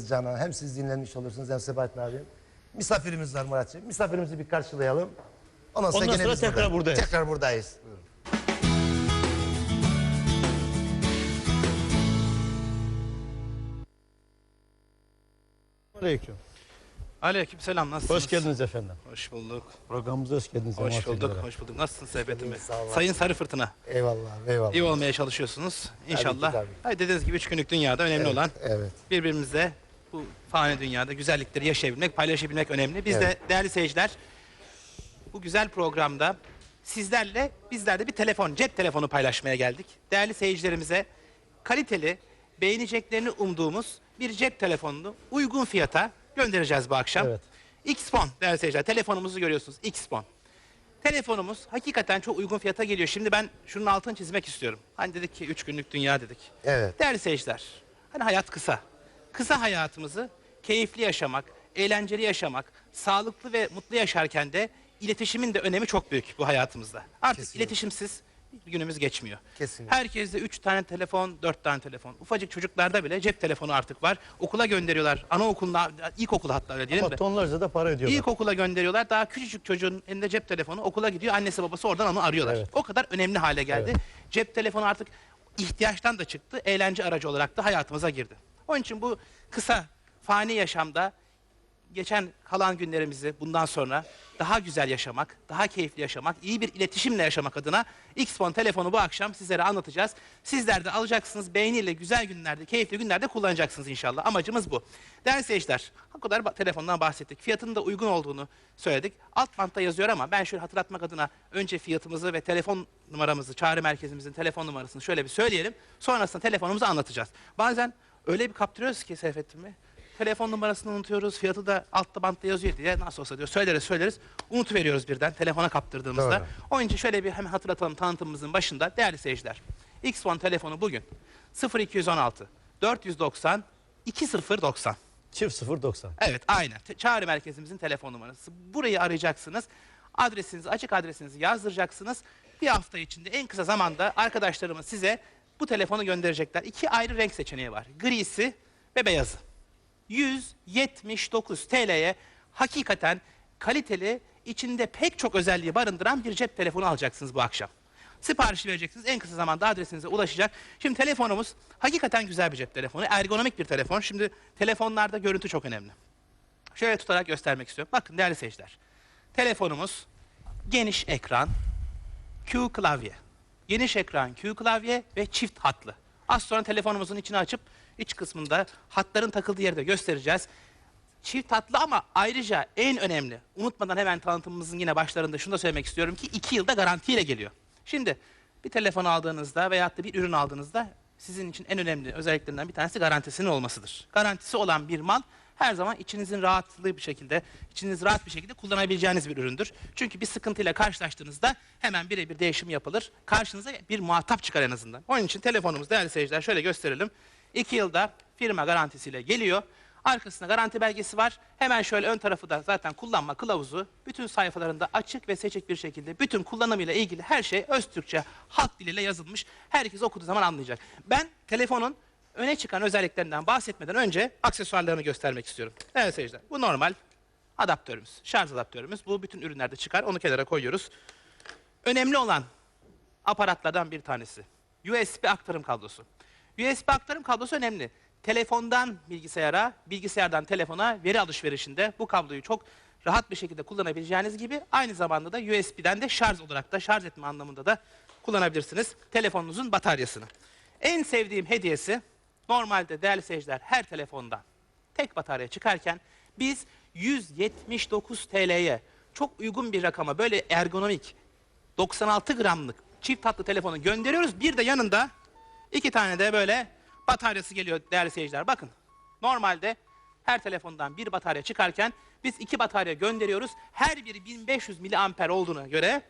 Canan hem siz dinlenmiş olursunuz hem Sebahattin abi. Misafirimiz var Muratçığım. Misafirimizi bir karşılayalım. Ondan sonra, Ondan gene sonra biz tekrar burada- buradayız. Tekrar buradayız. Buyurun. Aleyküm. Aleykümselam nasılsınız? Hoş geldiniz efendim. Hoş bulduk. Programımıza hoş geldiniz. Hoş bulduk. Hoş bulduk. Nasılsın Seyfettin Bey? Sağ olun. Sayın Sarı Fırtına. Eyvallah, eyvallah. iyi olmaya çalışıyorsunuz. İnşallah. tabii. Hayır, dediğiniz gibi üç günlük dünyada önemli olan Evet. birbirimizle bu fani dünyada güzellikleri yaşayabilmek, paylaşabilmek önemli. Biz de değerli seyirciler bu güzel programda sizlerle bizler de bir telefon, cep telefonu paylaşmaya geldik. Değerli seyircilerimize kaliteli, beğeneceklerini umduğumuz bir cep telefonunu uygun fiyata göndereceğiz bu akşam. Evet. X-Phone değerli seyirciler. Telefonumuzu görüyorsunuz. X-Phone. Telefonumuz hakikaten çok uygun fiyata geliyor. Şimdi ben şunun altını çizmek istiyorum. Hani dedik ki üç günlük dünya dedik. Evet. Değerli seyirciler, hani hayat kısa. Kısa hayatımızı keyifli yaşamak, eğlenceli yaşamak, sağlıklı ve mutlu yaşarken de iletişimin de önemi çok büyük bu hayatımızda. Artık Kesinlikle. iletişimsiz bir günümüz geçmiyor. Kesinlikle. Herkeste üç tane telefon, dört tane telefon. Ufacık çocuklarda bile cep telefonu artık var. Okula gönderiyorlar. Anaokuluna, ilkokula hatta öyle diyelim Ama de. tonlarca da para ödüyorlar. İlkokula gönderiyorlar. Daha küçücük çocuğun elinde cep telefonu okula gidiyor. Annesi babası oradan onu arıyorlar. Evet. O kadar önemli hale geldi. Cep telefonu artık ihtiyaçtan da çıktı. Eğlence aracı olarak da hayatımıza girdi. Onun için bu kısa fani yaşamda geçen kalan günlerimizi bundan sonra daha güzel yaşamak, daha keyifli yaşamak, iyi bir iletişimle yaşamak adına X-Phone telefonu bu akşam sizlere anlatacağız. Sizler de alacaksınız, beğeniyle güzel günlerde, keyifli günlerde kullanacaksınız inşallah. Amacımız bu. Değerli seyirciler, o kadar telefondan bahsettik. Fiyatının da uygun olduğunu söyledik. Alt bantta yazıyor ama ben şöyle hatırlatmak adına önce fiyatımızı ve telefon numaramızı, çağrı merkezimizin telefon numarasını şöyle bir söyleyelim. Sonrasında telefonumuzu anlatacağız. Bazen öyle bir kaptırıyoruz ki Seyfettin Bey. Telefon numarasını unutuyoruz. Fiyatı da altta bantta yazıyor diye nasıl olsa diyor. Söyleriz söyleriz. Unutuveriyoruz birden telefona kaptırdığımızda. Doğru. Onun için şöyle bir hemen hatırlatalım tanıtımımızın başında. Değerli seyirciler. X1 telefonu bugün 0216 490 2090. Çift 090. Evet aynen. Te- Çağrı merkezimizin telefon numarası. Burayı arayacaksınız. Adresinizi, açık adresinizi yazdıracaksınız. Bir hafta içinde en kısa zamanda arkadaşlarımız size bu telefonu gönderecekler. İki ayrı renk seçeneği var. Grisi ve beyazı. 179 TL'ye hakikaten kaliteli, içinde pek çok özelliği barındıran bir cep telefonu alacaksınız bu akşam. Siparişi vereceksiniz. En kısa zamanda adresinize ulaşacak. Şimdi telefonumuz hakikaten güzel bir cep telefonu. Ergonomik bir telefon. Şimdi telefonlarda görüntü çok önemli. Şöyle tutarak göstermek istiyorum. Bakın değerli seyirciler. Telefonumuz geniş ekran, Q klavye. Geniş ekran Q klavye ve çift hatlı. Az sonra telefonumuzun içini açıp iç kısmında hatların takıldığı yeri de göstereceğiz. Çift hatlı ama ayrıca en önemli, unutmadan hemen tanıtımımızın yine başlarında şunu da söylemek istiyorum ki iki yılda garantiyle geliyor. Şimdi bir telefon aldığınızda veyahut da bir ürün aldığınızda sizin için en önemli özelliklerinden bir tanesi garantisinin olmasıdır. Garantisi olan bir mal her zaman içinizin rahatlığı bir şekilde, içiniz rahat bir şekilde kullanabileceğiniz bir üründür. Çünkü bir sıkıntıyla karşılaştığınızda hemen birebir değişim yapılır. Karşınıza bir muhatap çıkar en azından. Onun için telefonumuz değerli seyirciler şöyle gösterelim. İki yılda firma garantisiyle geliyor. Arkasında garanti belgesi var. Hemen şöyle ön tarafı da zaten kullanma kılavuzu. Bütün sayfalarında açık ve seçik bir şekilde bütün kullanımıyla ilgili her şey öz Türkçe halk diliyle yazılmış. Herkes okuduğu zaman anlayacak. Ben telefonun öne çıkan özelliklerinden bahsetmeden önce aksesuarlarını göstermek istiyorum. Evet seyirciler bu normal adaptörümüz, şarj adaptörümüz. Bu bütün ürünlerde çıkar. Onu kenara koyuyoruz. Önemli olan aparatlardan bir tanesi. USB aktarım kablosu. USB aktarım kablosu önemli. Telefondan bilgisayara, bilgisayardan telefona veri alışverişinde bu kabloyu çok rahat bir şekilde kullanabileceğiniz gibi aynı zamanda da USB'den de şarj olarak da şarj etme anlamında da kullanabilirsiniz telefonunuzun bataryasını. En sevdiğim hediyesi normalde değerli seyirciler her telefondan tek batarya çıkarken biz 179 TL'ye çok uygun bir rakama böyle ergonomik 96 gramlık çift hatlı telefonu gönderiyoruz. Bir de yanında iki tane de böyle bataryası geliyor değerli seyirciler. Bakın normalde her telefondan bir batarya çıkarken biz iki batarya gönderiyoruz. Her biri 1500 miliamper olduğuna göre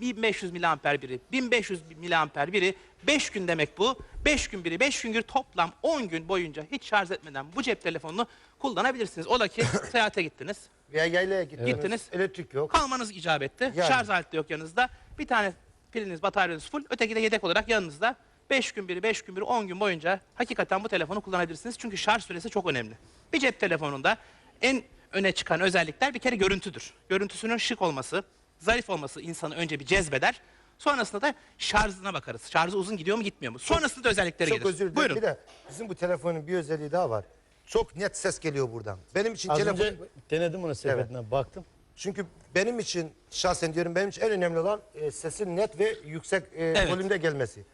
1500 miliamper biri, 1500 miliamper biri 5 gün demek bu. 5 gün biri 5 gün toplam 10 gün boyunca hiç şarj etmeden bu cep telefonunu kullanabilirsiniz. Ola ki seyahate gittiniz. Veya yaylaya gittiniz. Gittiniz. Elektrik yok. Kalmanız icap etti. Yani. Şarj aleti yok yanınızda. Bir tane piliniz, bataryanız full. Öteki de yedek olarak yanınızda. 5 gün biri, 5 gün biri, 10 gün boyunca hakikaten bu telefonu kullanabilirsiniz. Çünkü şarj süresi çok önemli. Bir cep telefonunda en öne çıkan özellikler bir kere görüntüdür. Görüntüsünün şık olması, zarif olması insanı önce bir cezbeder. Sonrasında da şarjına bakarız. Şarjı uzun gidiyor mu gitmiyor mu? Sonrasında da özellikleri Çok gelir. özür dilerim. Buyurun. Bir de bizim bu telefonun bir özelliği daha var. Çok net ses geliyor buradan. Benim için Az telefon... önce denedim onu sepetinden baktım. Çünkü benim için şahsen diyorum benim için en önemli olan e, sesin net ve yüksek e, volümde gelmesi.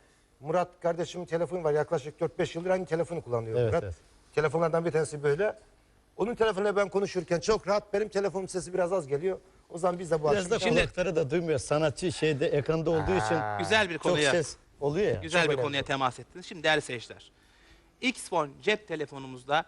Murat kardeşimin telefonu var yaklaşık 4-5 yıldır aynı telefonu kullanıyor Evet, Murat. evet. Telefonlardan bir tanesi böyle. Onun telefonuyla ben konuşurken çok rahat benim telefonum sesi biraz az geliyor. O zaman biz de bu Biraz da akşam... kulakları da duymuyor. Sanatçı şeyde ekranda olduğu için Güzel bir çok konuya. ses oluyor ya. Güzel Çok bir önemli. konuya temas ettiniz. Şimdi değerli seyirciler. X-Phone cep telefonumuzda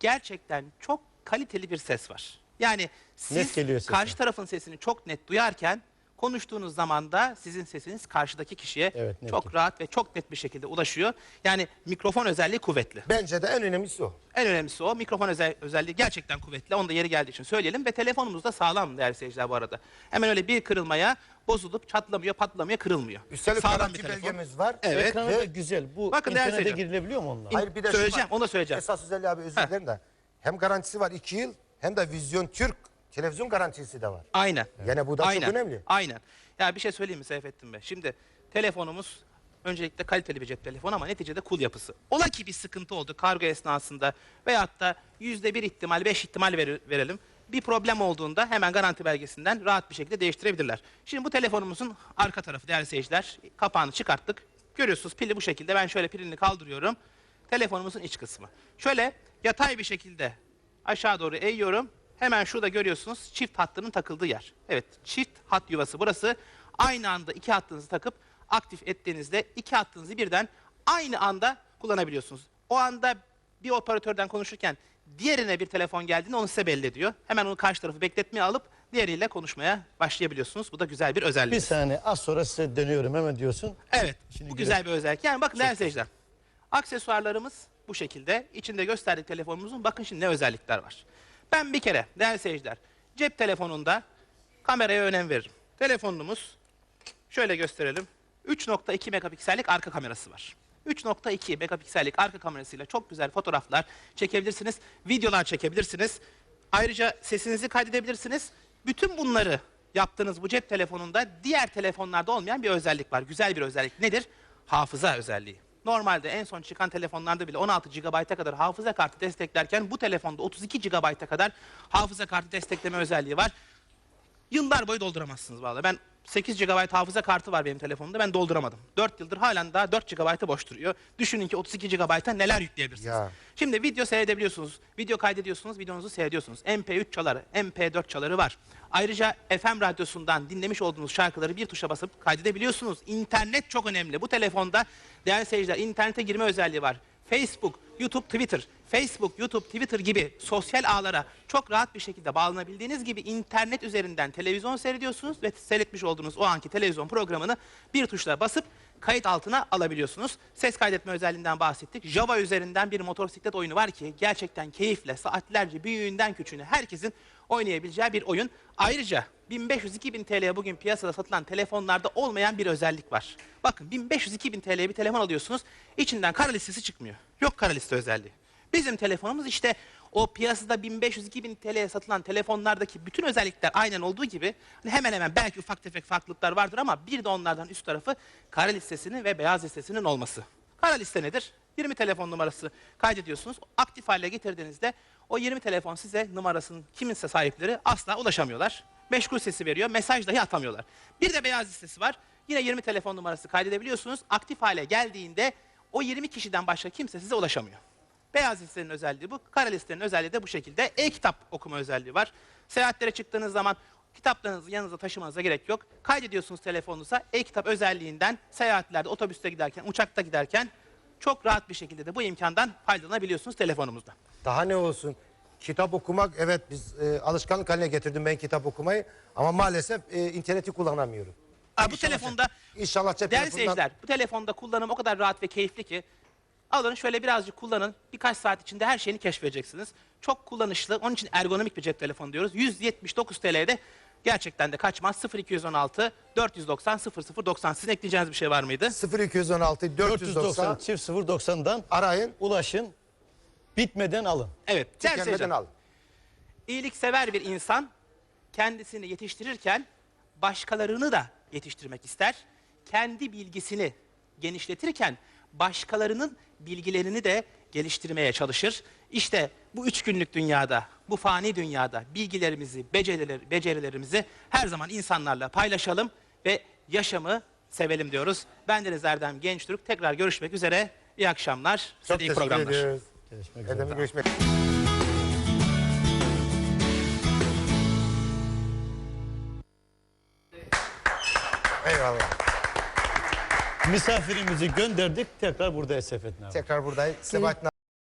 gerçekten çok kaliteli bir ses var. Yani siz Net geliyor sesi. karşı tarafın sesini çok net duyarken konuştuğunuz zaman da sizin sesiniz karşıdaki kişiye Evet, net çok rahat ve çok net bir şekilde ulaşıyor. Yani mikrofon özelliği kuvvetli. Bence de en önemlisi o. En önemlisi o. Mikrofon özel, özelliği gerçekten kuvvetli. Onu da yeri geldiği için söyleyelim. Ve telefonumuz da sağlam değerli seyirciler bu arada. Hemen öyle bir kırılmaya bozulup çatlamıyor, patlamıyor, kırılmıyor. Üstelik sağlam garanti belgemiz var. Evet. Ekranı Ve- da güzel. Bu Bakın değerli internete seyirciler. girilebiliyor mu onunla? Hayır bir de şu Söyleyeceğim, var. onu da söyleyeceğim. Esas özelliği abi özür Heh. dilerim de. Hem garantisi var 2 yıl hem de Vizyon Türk televizyon garantisi de var. Aynen. Yani bu da çok Aynen. önemli. Aynen. Ya bir şey söyleyeyim mi Seyfettin Bey? Şimdi telefonumuz öncelikle kaliteli bir cep telefonu ama neticede kul yapısı. Ola ki bir sıkıntı oldu kargo esnasında veyahut da yüzde bir ihtimal, beş ihtimal veri- verelim. Bir problem olduğunda hemen garanti belgesinden rahat bir şekilde değiştirebilirler. Şimdi bu telefonumuzun arka tarafı değerli seyirciler. Kapağını çıkarttık. Görüyorsunuz pili bu şekilde. Ben şöyle pilini kaldırıyorum. Telefonumuzun iç kısmı. Şöyle yatay bir şekilde aşağı doğru eğiyorum. Hemen şurada görüyorsunuz çift hattının takıldığı yer. Evet çift hat yuvası burası. Aynı anda iki hattınızı takıp aktif ettiğinizde iki hattınızı birden aynı anda kullanabiliyorsunuz. O anda bir operatörden konuşurken diğerine bir telefon geldiğinde onu size belli ediyor. Hemen onu karşı tarafı bekletmeye alıp diğeriyle konuşmaya başlayabiliyorsunuz. Bu da güzel bir özellik. Bir saniye az sonra size dönüyorum hemen diyorsun. Evet. Şimdi bu güzel bir özellik. Yani bakın değerli seyirciler. Aksesuarlarımız bu şekilde. İçinde gösterdik telefonumuzun. Bakın şimdi ne özellikler var. Ben bir kere değerli seyirciler cep telefonunda kameraya önem veririm. Telefonumuz şöyle gösterelim. 3.2 megapiksellik arka kamerası var. 3.2 megapiksellik arka kamerasıyla çok güzel fotoğraflar çekebilirsiniz. Videolar çekebilirsiniz. Ayrıca sesinizi kaydedebilirsiniz. Bütün bunları yaptığınız bu cep telefonunda diğer telefonlarda olmayan bir özellik var. Güzel bir özellik. Nedir? Hafıza özelliği. Normalde en son çıkan telefonlarda bile 16 GB'a kadar hafıza kartı desteklerken bu telefonda 32 GB'a kadar hafıza kartı destekleme özelliği var. Yıllar boyu dolduramazsınız vallahi. Ben 8 GB hafıza kartı var benim telefonumda. Ben dolduramadım. 4 yıldır halen daha 4 GB'ı boş duruyor. Düşünün ki 32 GB'a neler yükleyebilirsiniz. Ya. Şimdi video seyredebiliyorsunuz. Video kaydediyorsunuz, videonuzu seyrediyorsunuz. MP3 çaları, MP4 çaları var. Ayrıca FM radyosundan dinlemiş olduğunuz şarkıları bir tuşa basıp kaydedebiliyorsunuz. İnternet çok önemli. Bu telefonda değerli seyirciler internete girme özelliği var. Facebook, YouTube, Twitter, Facebook, YouTube, Twitter gibi sosyal ağlara çok rahat bir şekilde bağlanabildiğiniz gibi internet üzerinden televizyon seyrediyorsunuz ve seyretmiş olduğunuz o anki televizyon programını bir tuşla basıp kayıt altına alabiliyorsunuz. Ses kaydetme özelliğinden bahsettik. Java üzerinden bir motosiklet oyunu var ki gerçekten keyifle saatlerce büyüğünden küçüğüne herkesin oynayabileceği bir oyun. Ayrıca 1500-2000 TL'ye bugün piyasada satılan telefonlarda olmayan bir özellik var. Bakın 1500-2000 TL'ye bir telefon alıyorsunuz içinden kara listesi çıkmıyor. Yok kara liste özelliği. Bizim telefonumuz işte o piyasada 1500-2000 TL'ye satılan telefonlardaki bütün özellikler aynen olduğu gibi hani hemen hemen belki ufak tefek farklılıklar vardır ama bir de onlardan üst tarafı kara listesinin ve beyaz listesinin olması. Kara liste nedir? 20 telefon numarası kaydediyorsunuz. Aktif hale getirdiğinizde o 20 telefon size numarasının kiminse sahipleri asla ulaşamıyorlar. Meşgul sesi veriyor, mesaj dahi atamıyorlar. Bir de beyaz listesi var. Yine 20 telefon numarası kaydedebiliyorsunuz. Aktif hale geldiğinde o 20 kişiden başka kimse size ulaşamıyor. Beyaz listenin özelliği bu. Kara listenin özelliği de bu şekilde. E-kitap okuma özelliği var. Seyahatlere çıktığınız zaman kitaplarınızı yanınıza taşımanıza gerek yok. Kaydediyorsunuz telefonunuza. E-kitap özelliğinden seyahatlerde, otobüste giderken, uçakta giderken çok rahat bir şekilde de bu imkandan faydalanabiliyorsunuz telefonumuzda. Daha ne olsun? Kitap okumak evet biz e, alışkanlık haline getirdim ben kitap okumayı ama maalesef e, interneti kullanamıyorum. Aa, bu İnşallah telefonda cep- İnşallah cep değerli telefonundan- seyirciler bu telefonda kullanım o kadar rahat ve keyifli ki alın şöyle birazcık kullanın birkaç saat içinde her şeyini keşfedeceksiniz. Çok kullanışlı onun için ergonomik bir cep telefonu diyoruz. 179 TL'de gerçekten de kaçmaz 0216 490 0090 sizin ekleyeceğiniz bir şey var mıydı? 0216 490 490 çift 090'dan arayın. ulaşın. Bitmeden alın. Evet. Değerli Tükenmeden seyirciler, al. İyiliksever bir insan kendisini yetiştirirken başkalarını da yetiştirmek ister. Kendi bilgisini genişletirken başkalarının bilgilerini de geliştirmeye çalışır. İşte bu üç günlük dünyada, bu fani dünyada bilgilerimizi, beceriler, becerilerimizi her zaman insanlarla paylaşalım ve yaşamı sevelim diyoruz. Ben Deniz Erdem Gençtürk. Tekrar görüşmek üzere. İyi akşamlar. Size Çok iyi teşekkür programlar. ediyoruz. Görüşmek üzere. Erdem'le görüşmek Eyvallah. Misafirimizi gönderdik. Tekrar burada Esefettin abi. Tekrar buradayız. Sebahattin